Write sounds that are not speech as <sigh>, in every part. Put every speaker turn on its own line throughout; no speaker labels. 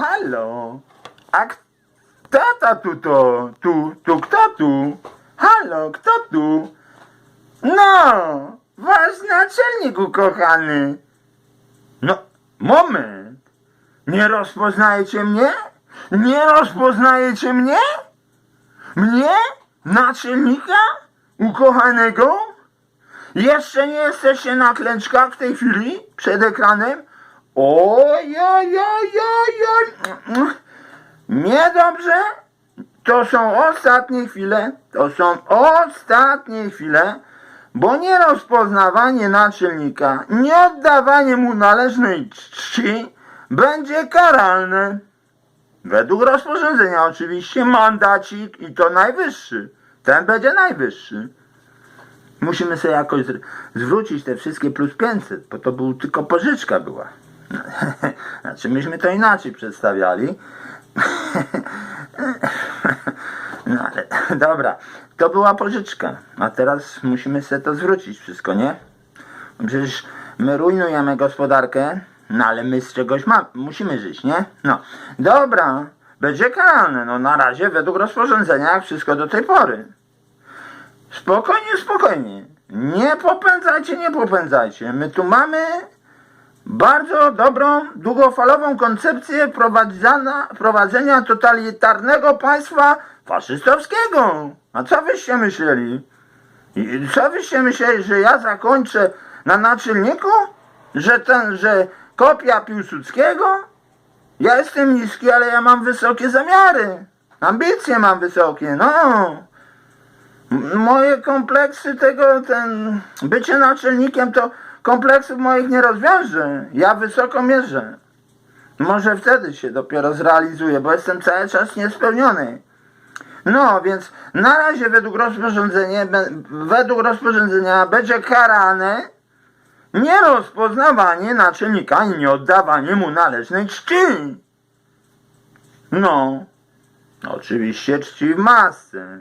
Halo? A kto to tu to? Tu, tu, kto tu? Halo, kto tu? No, wasz naczelnik ukochany. No, moment. Nie rozpoznajecie mnie? Nie rozpoznajecie mnie? Mnie? Naczelnika? Ukochanego? Jeszcze nie jesteście na klęczkach w tej chwili? Przed ekranem? Oj, oj, oj, oj, oj. Niedobrze? To są ostatnie chwile. To są ostatnie chwile. Bo nierozpoznawanie naczelnika, nie oddawanie mu należnej czci będzie karalne. Według rozporządzenia oczywiście mandacik i to najwyższy. Ten będzie najwyższy. Musimy sobie jakoś zwrócić te wszystkie plus 500, bo to był tylko pożyczka była. <laughs> Znaczy myśmy to inaczej przedstawiali. No ale dobra, to była pożyczka, a teraz musimy sobie to zwrócić wszystko, nie? Przecież my rujnujemy gospodarkę, no ale my z czegoś ma, musimy żyć, nie? No, dobra, będzie karalne, no na razie według rozporządzenia jak wszystko do tej pory. Spokojnie, spokojnie. Nie popędzajcie, nie popędzajcie. My tu mamy bardzo dobrą, długofalową koncepcję prowadzenia, totalitarnego państwa faszystowskiego. A co wyście myśleli? I co wyście myśleli, że ja zakończę na naczelniku? Że ten, że kopia Piłsudskiego? Ja jestem niski, ale ja mam wysokie zamiary. Ambicje mam wysokie, no. Moje kompleksy tego, ten, bycie naczelnikiem to kompleksów moich nie rozwiąże. Ja wysoko mierzę. Może wtedy się dopiero zrealizuję, bo jestem cały czas niespełniony. No, więc na razie według rozporządzenia, według rozporządzenia będzie karane nierozpoznawanie naczelnika i nieoddawanie mu należnej czci. No, oczywiście czci w masce.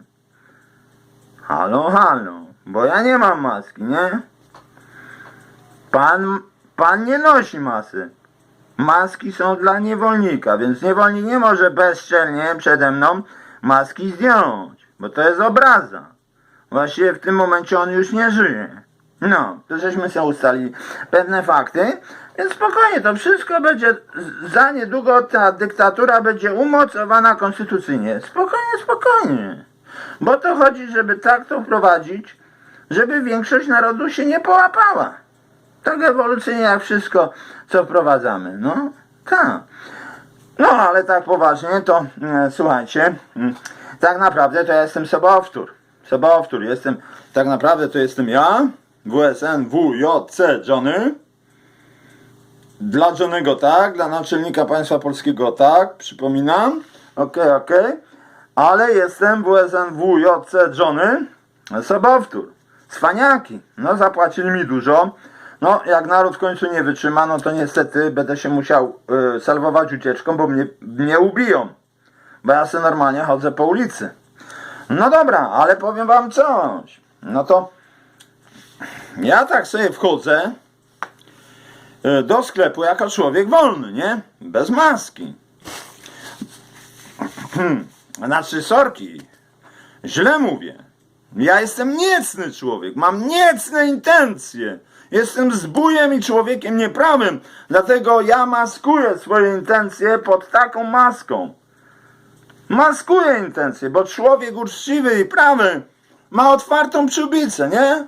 Halo, halo, bo ja nie mam maski, nie? Pan, pan nie nosi masy. Maski są dla niewolnika, więc niewolnik nie może bezczelnie przede mną maski zdjąć, bo to jest obraza. Właściwie w tym momencie on już nie żyje. No, to żeśmy sobie ustalili pewne fakty, więc spokojnie, to wszystko będzie, za niedługo ta dyktatura będzie umocowana konstytucyjnie. Spokojnie, spokojnie. Bo to chodzi, żeby tak to wprowadzić, żeby większość narodu się nie połapała. Tak ewolucyjnie jak wszystko, co wprowadzamy. No, tak. No, ale tak poważnie, to e, słuchajcie, mm, tak naprawdę to ja jestem sobowtór. Sobowtór, jestem, tak naprawdę to jestem ja, WSN, WJC Johnny. Dla Johnnego tak, dla naczelnika państwa polskiego tak, przypominam. Okej, okej. Ale jestem WSN, WJC Johnny, sobowtór. Cwaniaki, no zapłacili mi dużo. No, jak naród w końcu nie wytrzyma, no to niestety będę się musiał y, salwować ucieczką, bo mnie, mnie ubiją. Bo ja sobie normalnie chodzę po ulicy. No dobra, ale powiem wam coś. No to ja tak sobie wchodzę y, do sklepu jako człowiek wolny, nie? Bez maski. Hmm, Znaczy, sorki, źle mówię. Ja jestem niecny człowiek, mam niecne intencje. Jestem zbójem i człowiekiem nieprawym, dlatego ja maskuję swoje intencje pod taką maską. Maskuję intencje, bo człowiek uczciwy i prawy ma otwartą przyłbicę, nie?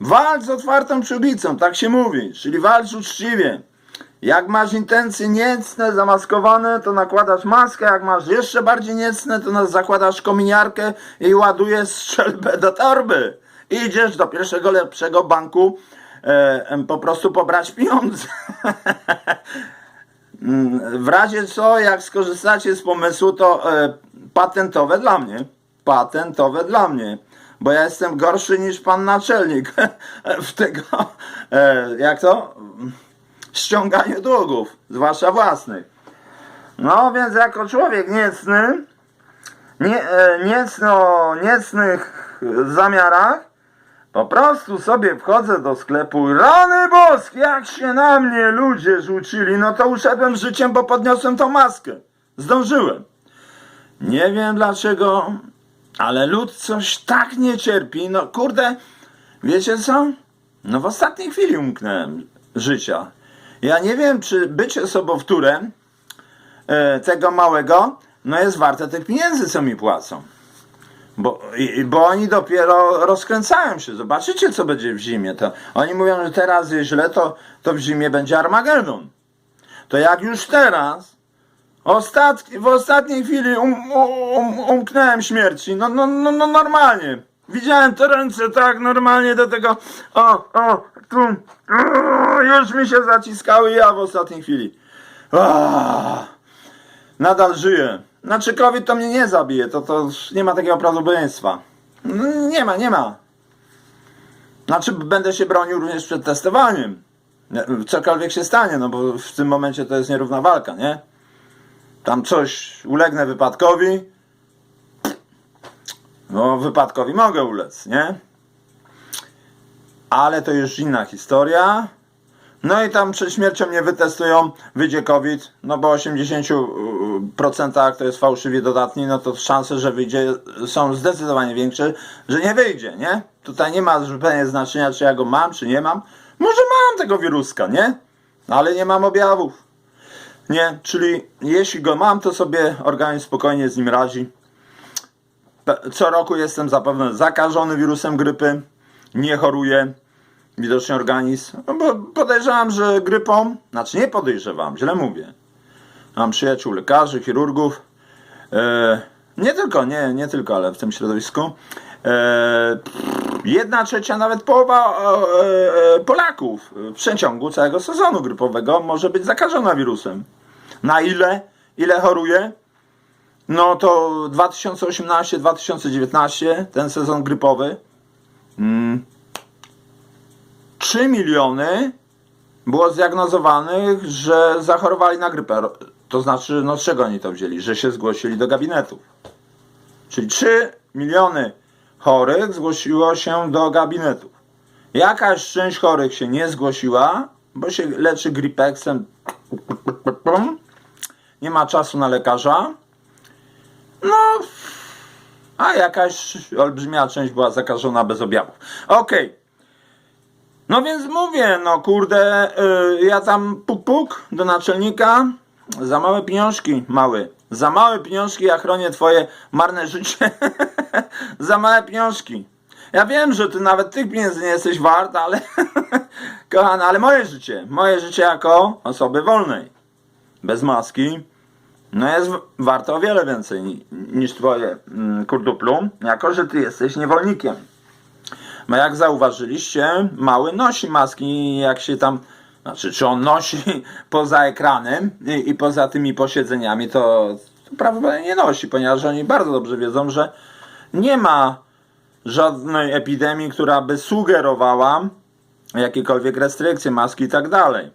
Walcz z otwartą przyłbicą, tak się mówi, czyli walcz uczciwie. Jak masz intencje niecne, zamaskowane, to nakładasz maskę, jak masz jeszcze bardziej niecne, to zakładasz kominiarkę i ładujesz strzelbę do torby. I idziesz do pierwszego lepszego banku po prostu pobrać pieniądze. <laughs> Mm, w razie co, jak skorzystacie z pomysłu, to e, patentowe dla mnie. Patentowe dla mnie. Bo ja jestem gorszy niż pan naczelnik <laughs> w tego, e, jak to? ściąganiu długów, zwłaszcza własnych. No więc jako człowiek niecny, nie, e, niecno, niecnych zamiarach, Po prostu sobie wchodzę do sklepu i rany boskie, jak się na mnie ludzie rzucili, no to uszedłem życiem, bo podniosłem tą maskę. Zdążyłem. Nie wiem dlaczego, ale lud coś tak nie cierpi. No kurde, wiecie co? No w ostatniej chwili umknąłem życia. Ja nie wiem, czy bycie sobowtórem e, tego małego, no jest warte tych pieniędzy, co mi płacą. Bo, i, bo oni dopiero rozkręcają się. Zobaczycie, co będzie w zimie. To oni mówią, że teraz jest źle, to, to w zimie będzie Armagedon. To jak już teraz, ostat, w ostatniej chwili um, um, umknąłem śmierci, no, no, no, no normalnie. Widziałem te ręce tak normalnie do tego, o, o, tu, o, już mi się zaciskały ja w ostatniej chwili. Ah nadal żyję. Znaczy COVID to mnie nie zabije, to, to nie ma takiego prawdopodobieństwa. Nie ma, nie ma. Znaczy będę się bronił również przed testowaniem. Nie, Cokolwiek się stanie, no bo w tym momencie to jest nierówna walka, nie? Tam coś ulegnę wypadkowi. No wypadkowi mogę ulec, nie? Ale to już inna historia. No i tam przed śmiercią mnie wytestują, wyjdzie COVID, no bo 80% to jest fałszywie dodatni, no to szanse, że wyjdzie są zdecydowanie większe, że nie wyjdzie, nie? Tutaj nie ma zupełnie znaczenia, czy ja go mam, czy nie mam. Może mam tego wiruska, nie? Ale nie mam objawów. Nie, czyli jeśli go mam, to sobie organizm spokojnie z nim radzi. Co roku jestem zapewne zakażony wirusem grypy, nie choruję widocznie organizm. No bo podejrzewam, że grypą, znaczy nie podejrzewam, źle mówię. Mam przyjaciół lekarzy, chirurgów. E, nie tylko, nie, nie tylko, ale w tym środowisku. E, jedna trzecia, nawet połowa e, Polaków w przeciągu całego sezonu grypowego może być zakażona wirusem. Na ile? Ile choruje? No to 2018-2019, ten sezon grypowy. Mm, 3 miliony było zdiagnozowanych, że zachorowali na grypę. To znaczy, no z czego oni to wzięli? Że się zgłosili do gabinetów. Czyli 3 miliony chorych zgłosiło się do gabinetów. Jakaś część chorych się nie zgłosiła, bo się leczy gripexem. Nie ma czasu na lekarza. No, a jakaś olbrzymia część była zakażona bez objawów. Okej. No więc mówię, no kurde, y, ja tam puk puk do naczelnika, za małe pieniążki, mały, za małe pieniążki ja chronię twoje marne życie, <laughs> za małe pieniążki. Ja wiem, że ty nawet tych pieniędzy nie jesteś wart, ale <laughs> kochana, ale moje życie, moje życie jako osoby wolnej, bez maski, no jest warte o wiele więcej ni- niż twoje mm, jako że ty jesteś niewolnikiem. No jak zauważyliście, mały nosi maski, jak się tam, znaczy czy on nosi <laughs> poza ekranem i, i poza tymi posiedzeniami, to, to prawdopodobnie nie nosi, ponieważ oni bardzo dobrze wiedzą, że nie ma żadnej epidemii, która by sugerowała jakiekolwiek restrykcje, maski i tak dalej.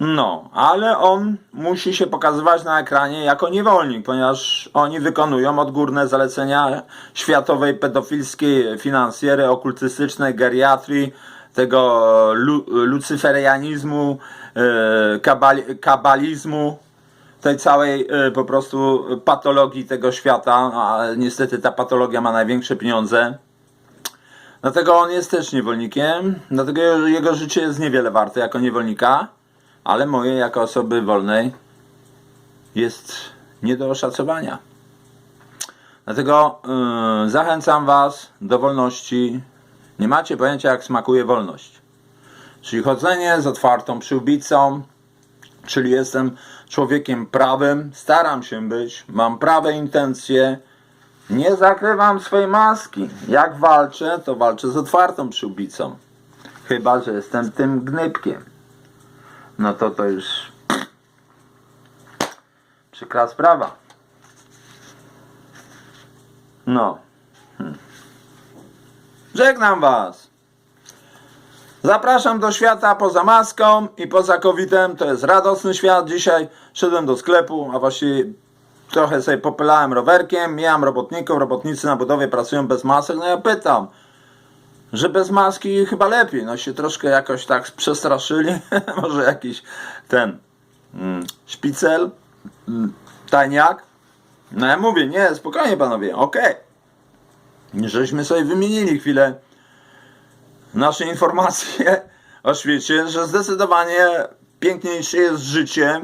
No, ale on musi się pokazywać na ekranie jako niewolnik, ponieważ oni wykonują odgórne zalecenia światowej pedofilskiej finansjery, okultystycznej geriatrii, tego lu, lucyferianizmu, e, kabali, kabalizmu, tej całej e, po prostu patologii tego świata, a niestety ta patologia ma największe pieniądze. Dlatego on jest też niewolnikiem, dlatego jego życie jest niewiele warte jako niewolnika, ale moje jako osoby wolnej jest nie do oszacowania. Dlatego yy, zachęcam Was do wolności. Nie macie pojęcia, jak smakuje wolność. Czyli chodzenie z otwartą przyłbicą, czyli jestem człowiekiem prawym, staram się być, mam prawe intencje, nie zakrywam swojej maski. Jak walczę, to walczę z otwartą przyłbicą. Chyba, że jestem tym gnybkiem. No to to już przykra sprawa. No. Żegnam Was. Zapraszam do świata poza maską i poza covidem. To jest radosny świat. Dzisiaj szedłem do sklepu, a właściwie trochę sobie popylałem rowerkiem. Miałem robotników, robotnicy na budowie pracują bez masek. No ja pytam, że bez maski chyba lepiej. No się troszkę jakoś tak przestraszyli. <laughs> Może jakiś ten mm, szpicel, mm, tajniak. No ja mówię, nie, spokojnie panowie, okej. Żeśmy sobie wymienili chwilę nasze informacje o świecie, że zdecydowanie piękniejsze jest życie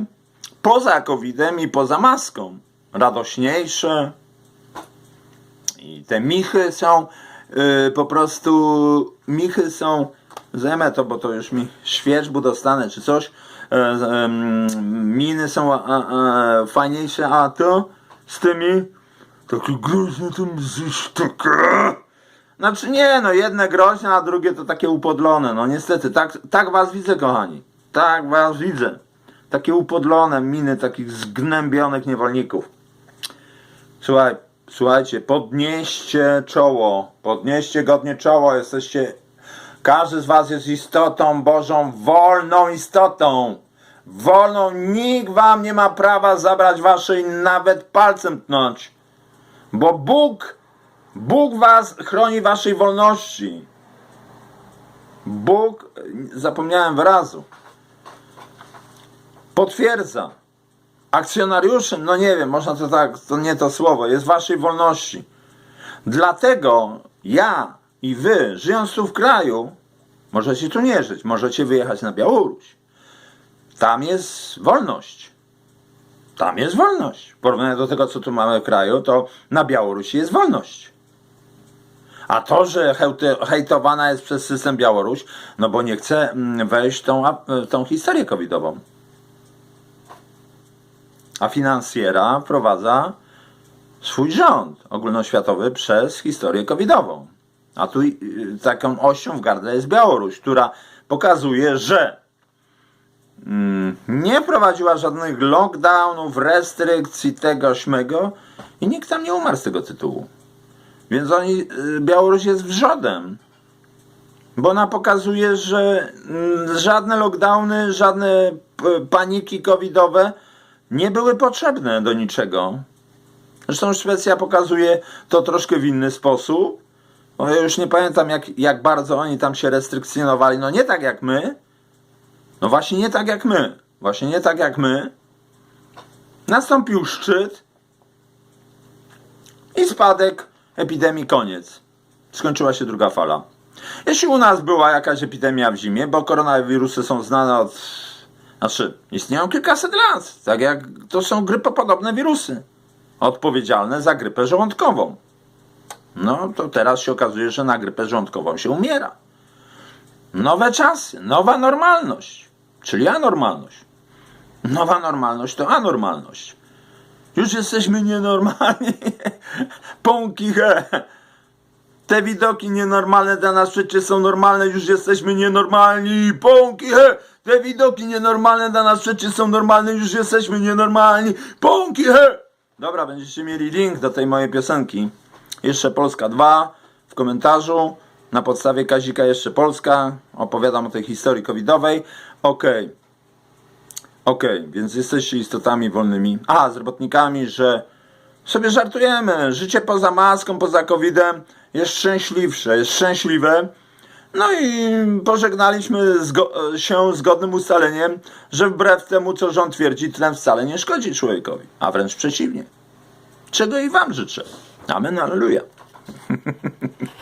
poza COVID-em i poza maską. Radośniejsze. I te michy są yy, po prostu michy są zajmę to, bo to już mi świeżbu dostanę czy coś. E, em, miny są a, a, fajniejsze, a to z tymi takie groźne tam zjeść takie. Znaczy nie, no jedne groźne, a drugie to takie upodlone. No niestety, tak, tak was widzę, kochani. Tak was widzę. Takie upodlone miny takich zgnębionych niewolników. Słuchaj, słuchajcie, podnieście czoło. Podnieście godnie czoło. Jesteście. Każdy z was jest istotą Bożą, wolną istotą. Wolną. Nikt wam nie ma prawa zabrać waszej nawet palcem tnąć. Bo Bóg, Bóg was chroni waszej wolności. Bóg, zapomniałem wyrazu, potwierdza. Akcjonariuszem, no nie wiem, można to tak, to nie to słowo, jest waszej wolności. Dlatego ja i wy, żyjąc tu w kraju, możecie tu nie żyć, możecie wyjechać na Białoruś. Tam jest wolność. Tam jest wolność. W porównaniu do tego, co tu mamy w kraju, to na Białorusi jest wolność. A to, że hejtowana jest przez system Białoruś, no bo nie chce mm, wejść tą, w tą historię covidową. A finansjera wprowadza swój rząd ogólnoświatowy przez historię covidową. A tu y, taką ością w gardle jest Białoruś, która pokazuje, że nie prowadziła żadnych lockdownów, restrykcji tego, śmego i nikt tam nie umarł z tego tytułu. Więc oni, y, Białoruś jest wrzodem. Bo ona pokazuje, że mm, żadne lockdowny, żadne p- paniki covidowe nie były potrzebne do niczego. Zresztą Szwecja pokazuje to troszkę w inny sposób. Bo ja już nie pamiętam, jak, jak bardzo oni tam się restrykcjonowali. No nie tak jak my. No właśnie nie tak jak my. Właśnie nie tak jak my. Nastąpił szczyt i spadek epidemii koniec. Skończyła się druga fala. Jeśli u nas była jakaś epidemia w zimie, bo koronawirusy są znane od. Znaczy, istnieją kilkaset lat. Tak jak to są grypopodobne wirusy. Odpowiedzialne za grypę żołądkową. No to teraz się okazuje, że na grypę żołądkową się umiera. Nowe czasy, nowa normalność, czyli anormalność. Nowa normalność to anormalność. Już jesteśmy nienormalni. <laughs> Pąki he. Te widoki nienormalne dla nas przecież są normalne, już jesteśmy nienormalni. Pąki he. Te widoki nienormalne dla nas przecież są normalne, już jesteśmy nienormalni. Pąki he. Dobra, będziecie mieli link do tej mojej piosenki. Jeszcze Polska 2 w komentarzu. Na podstawie Kazika jeszcze Polska. Opowiadam o tej historii covidowej. Okej. Okej, więc jesteście istotami wolnymi. A, z robotnikami, że sobie żartujemy. Życie poza maską, poza covidem jest szczęśliwsze, jest szczęśliwe. No i pożegnaliśmy zgo- się zgodnym ustaleniem, że wbrew temu, co rząd twierdzi, tlen wcale nie szkodzi człowiekowi, a wręcz przeciwnie. Czego i wam życzę. Amen, alleluja. <laughs>